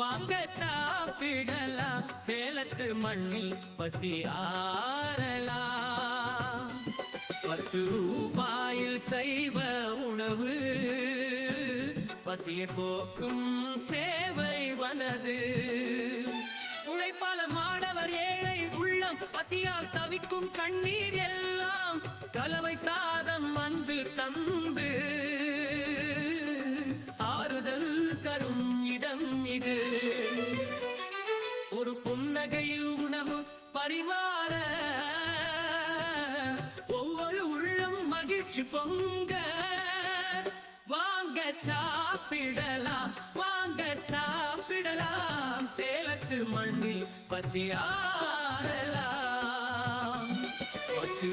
வாங்க பிடலா சேலத்து மண்ணில் பசி ஆறலாம். பத்து ரூபாயில் சைவ உணவு. பசியை போக்கும் சேவை வனது. உழைப்பாள மாணவர் ஏழை உள்ளம் பசியால் தவிக்கும் கண்ணீர் எல்லாம். கலவை சா புன்னகையில் உணவு பரிமாற. ஒவ்வொரு உள்ளம் மகிழ்ச்சி பொங்க. வாங்க சாப்பிடலாம் வாங்க சாப்பிடலாம். சேலத்து மண்ணில் பசியாரலாம் பத்து